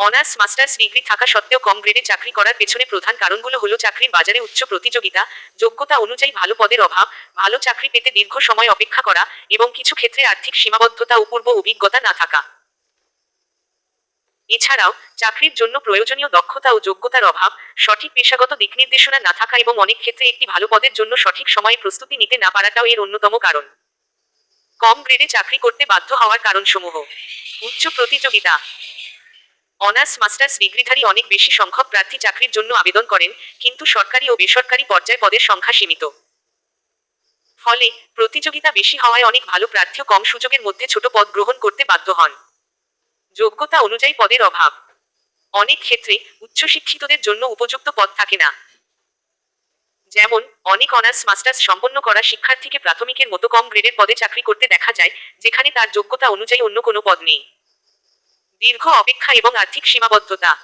Honours, masters, degree থাকা সত্ত্বেও কম গ্রেডে চাকরি করার পেছনে প্রধান কারণগুলো হলো চাকরির বাজারে উচ্চ প্রতিযোগিতা, যোগ্যতা অনুযায়ী ভালো পদের অভাব, ভালো চাকরি পেতে দীর্ঘ সময় অপেক্ষা করা এবং কিছু ক্ষেত্রে আর্থিক সীমাবদ্ধতা ও পূর্ব অভিজ্ঞতা না থাকা। এছাড়াও, চাকরির জন্য প্রয়োজনীয় দক্ষতা ও যোগ্যতার অভাব, সঠিক পেশাগত দিক নির্দেশনা না থাকা এবং অনেক ক্ষেত্রে একটি ভালো পদের জন্য সঠিক সময়ে প্রস্তুতি নিতে না পারাটাও এর অন্যতম কারণ। কম গ্রেডে চাকরি করতে বাধ্য হওয়ার কারণসমূহ। উচ্চ প্রতিযোগিতা অনার্স, মাস্টার্স, ডিগ্রিধারী অনেক বেশি সংখ্যক প্রার্থী চাকরির জন্য আবেদন করেন, কিন্তু সরকারি ও বেসরকারি পর্যায়ে পদের সংখ্যা সীমিত। ফলে প্রতিযোগিতা বেশি হওয়ায় অনেক ভালো প্রার্থীও কম সুযোগের মধ্যে ছোট পদ গ্রহণ করতে বাধ্য হন। যোগ্যতা অনুযায়ী পদের অভাব। অনেক ক্ষেত্রে উচ্চশিক্ষিতদের জন্য উপযুক্ত পদ থাকে না। যেমন, অনেক অনার্স, মাস্টার্স সম্পন্ন করা শিক্ষার্থীকে প্রাথমিকের মতো কম গ্রেডের পদে চাকরি করতে দেখা যায়, যেখানে তার যোগ্যতা অনুযায়ী অন্য কোনো পদ নেই। দীর্ঘ অপেক্ষা এবং আর্থিক সীমাবদ্ধতা।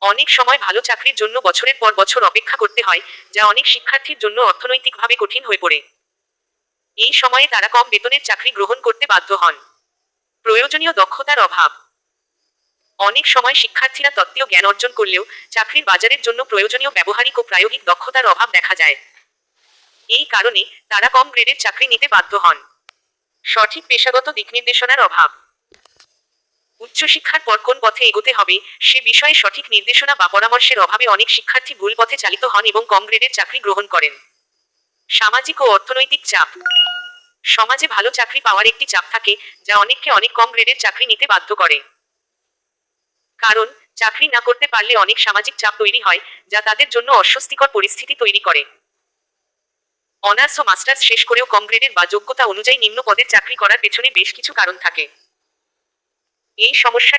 অনেক সময় ভালো চাকরির জন্য বছরের পর বছর অপেক্ষা করতে হয়, যা অনেক শিক্ষার্থীর জন্য অর্থনৈতিকভাবে কঠিন হয়ে পড়ে। এই সময়ে তারা কম বেতনের চাকরি গ্রহণ করতে বাধ্য হন। প্রয়োজনীয় দক্ষতার অভাব। অনেক সময় শিক্ষার্থীরা তত্ত্বীয় জ্ঞান অর্জন করলেও চাকরির বাজারের জন্য প্রয়োজনীয় ব্যবহারিক ও প্রায়োগিক দক্ষতার অভাব দেখা যায়। এই কারণে তারা কম গ্রেডের চাকরি নিতে বাধ্য হন। সঠিক পেশাগত দিক নির্দেশনার অভাব। উচ্চশিক্ষার পর কোন পথে এগোতে হবে, সে বিষয়ে সঠিক নির্দেশনা বা পরামর্শের অভাবে অনেক শিক্ষার্থী ভুল পথে চালিত হন এবং কম গ্রেডের চাকরি গ্রহণ করেন। সামাজিক ও অর্থনৈতিক চাপ। সমাজে ভালো চাকরি পাওয়ার একটি চাপ থাকে, যা অনেককে অনেক কম গ্রেডের চাকরি নিতে বাধ্য করে। কারণ, চাকরি না করতে পারলে অনেক সামাজিক চাপ তৈরি হয়, যা তাদের জন্য অস্বস্তিকর পরিস্থিতি তৈরি করে। অনার্স ও মাস্টার্স শেষ করেও কম গ্রেডের বা যোগ্যতা অনুযায়ী নিম্ন পদের চাকরি করার পেছনে বেশ কিছু কারণ থাকে। এই সমস্যা